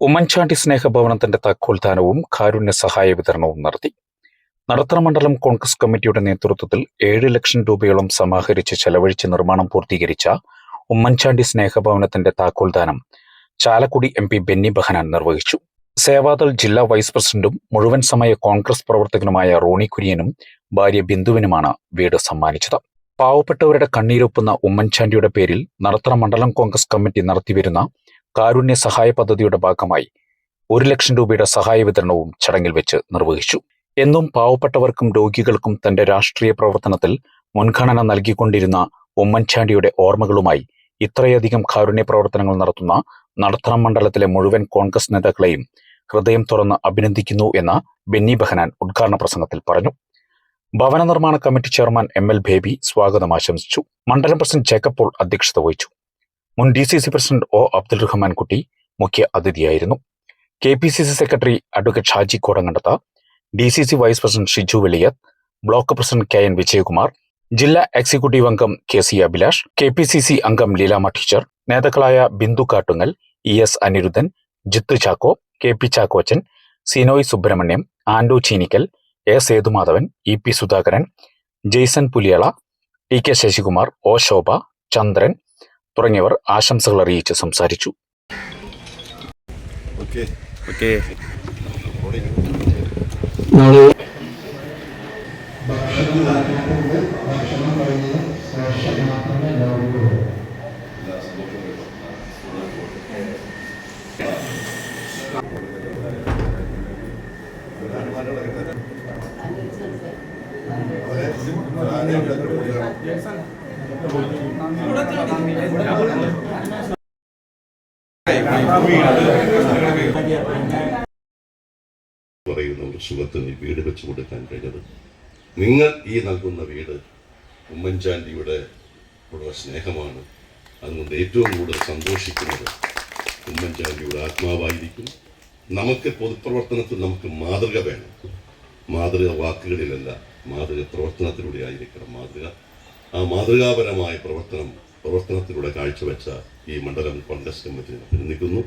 ഉമ്മൻചാണ്ടി സ്നേഹഭവനത്തിന്റെ താക്കോൽദാനവും കാരുണ്യ സഹായ വിതരണവും നടത്തി. നടത്തറ മണ്ഡലം കോൺഗ്രസ് കമ്മിറ്റിയുടെ നേതൃത്വത്തിൽ ഏഴ് ലക്ഷം രൂപയോളം സമാഹരിച്ച് ചെലവഴിച്ച് നിർമ്മാണം പൂർത്തീകരിച്ച ഉമ്മൻചാണ്ടി സ്നേഹഭവനത്തിന്റെ താക്കോൽദാനം ചാലക്കുടി എം പി ബെന്നി ബഹനാൻ നിർവഹിച്ചു. സേവാദൾ ജില്ലാ വൈസ് പ്രസിഡന്റും മുഴുവൻ സമയ കോൺഗ്രസ് പ്രവർത്തകനുമായ റോണി കുര്യനും ഭാര്യ ബിന്ദുവിനുമാണ് വീട് സമ്മാനിച്ചത്. പാവപ്പെട്ടവരുടെ കണ്ണീരൊപ്പുന്ന ഉമ്മൻചാണ്ടിയുടെ പേരിൽ നടത്തറ മണ്ഡലം കോൺഗ്രസ് കമ്മിറ്റി നടത്തിവരുന്ന കാരുണ്യ സഹായ പദ്ധതിയുടെ ഭാഗമായി ഒരു ലക്ഷം രൂപയുടെ സഹായ വിതരണവും ചടങ്ങിൽ വെച്ച് നിർവഹിച്ചു. എന്നും പാവപ്പെട്ടവർക്കും രോഗികൾക്കും തന്റെ രാഷ്ട്രീയ പ്രവർത്തനത്തിൽ മുൻഗണന നൽകിക്കൊണ്ടിരുന്ന ഉമ്മൻചാണ്ടിയുടെ ഓർമ്മകളുമായി ഇത്രയധികം കാരുണ്യ പ്രവർത്തനങ്ങൾ നടത്തുന്ന നടത്തണം മണ്ഡലത്തിലെ മുഴുവൻ കോൺഗ്രസ് നേതാക്കളെയും ഹൃദയം തുറന്ന് അഭിനന്ദിക്കുന്നു എന്ന് ബെന്നി ബഹനാൻ ഉദ്ഘാടന പ്രസംഗത്തിൽ പറഞ്ഞു. ഭവന നിർമ്മാണ committee chairman M L Baby സ്വാഗതം ആശംസിച്ചു. മണ്ഡലം പ്രസിഡന്റ് ജേക്കബ് പോൾ അധ്യക്ഷത വഹിച്ചു. മുൻ D C C president O Abdul Rahman Kutty മുഖ്യ അതിഥിയായിരുന്നു. K P C C secretary advocate Shaji Kodangandath D C C vice president Shiju Veliyath block president K N Vijayakumar ജില്ലാ executive അംഗം K C Abhilash K P C C അംഗം Leelamma teacher നേതാക്കളായ Bindu Kattungal E S Anirudhan Jithu Chacko K P Chackochan Sinoy Subrahmanyam Ando Cheenikkal A Sethumadhavan E P Sudhakaran Jaison Puliyala T K Sasikumar O Shobha Chandran തുടങ്ങിയവർ ആശംസകൾ അറിയിച്ച് സംസാരിച്ചു. നാളെ പറയുന്ന ഒരു സുഖത്തിന് വീട് വെച്ചു കൊടുക്കാൻ കഴിഞ്ഞത്. നിങ്ങൾ ഈ നൽകുന്ന വീട് ഉമ്മൻചാണ്ടിയുടെ ഉള്ള സ്നേഹമാണ്. അതുകൊണ്ട് ഏറ്റവും കൂടുതൽ സന്തോഷിക്കുന്നത് ഉമ്മൻചാണ്ടിയുടെ ആത്മാവായിരിക്കും. നമുക്ക് പൊതുപ്രവർത്തനത്തിൽ നമുക്ക് മാതൃക വേണം. മാതൃക വാക്കുകളിലല്ല മാതൃക പ്രവർത്തനത്തിലൂടെ ആയിരിക്കണം മാതൃക. ആ മാതൃകാപരമായ പ്രവർത്തനം പ്രവർത്തനത്തിലൂടെ കാഴ്ചവെച്ച ഈ മണ്ഡലം കോൺഗ്രസ് കമ്മിറ്റിയെ അഭിനന്ദിക്കുന്നു.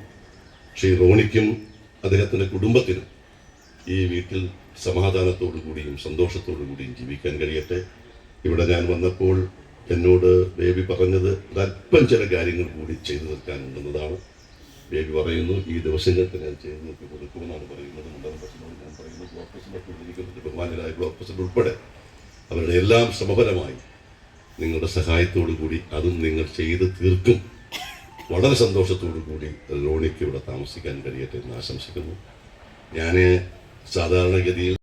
ശ്രീ റോണിക്കും അദ്ദേഹത്തിന്റെ കുടുംബത്തിനും ഈ വീട്ടിൽ സമാധാനത്തോടു കൂടിയും സന്തോഷത്തോടു കൂടിയും ജീവിക്കാൻ കഴിയട്ടെ. ഇവിടെ ഞാൻ വന്നപ്പോൾ എന്നോട് ബേബി പറഞ്ഞത് ഒരല്പം ചില കാര്യങ്ങൾ കൂടി ചെയ്തു തീർക്കാനുണ്ടെന്നതാണ്. ബേബി പറയുന്നു ഈ ദിവസങ്ങൾക്ക് ഞാൻ ചെയ്തു നോക്കി കൊടുക്കുമെന്നാണ് പറയുന്നത്. മണ്ഡലം പ്രസിഡന്റ് ഞാൻ പറയുന്നു ബ്ലോക്ക് പ്രസിഡന്റ് ബഹുമാനരായ ബ്ലോക്ക് പ്രസിഡന്റ് ഉൾപ്പെടെ അവരുടെ എല്ലാം ശ്രമഫലമായി നിങ്ങളുടെ സഹായത്തോടു കൂടി അതും നിങ്ങൾ ചെയ്ത് തീർക്കും. വളരെ സന്തോഷത്തോടു കൂടി ലോണിക്ക് ഇവിടെ താമസിക്കാൻ കഴിയട്ടെ എന്ന് ആശംസിക്കുന്നു. ഞാൻ സാധാരണഗതിയിൽ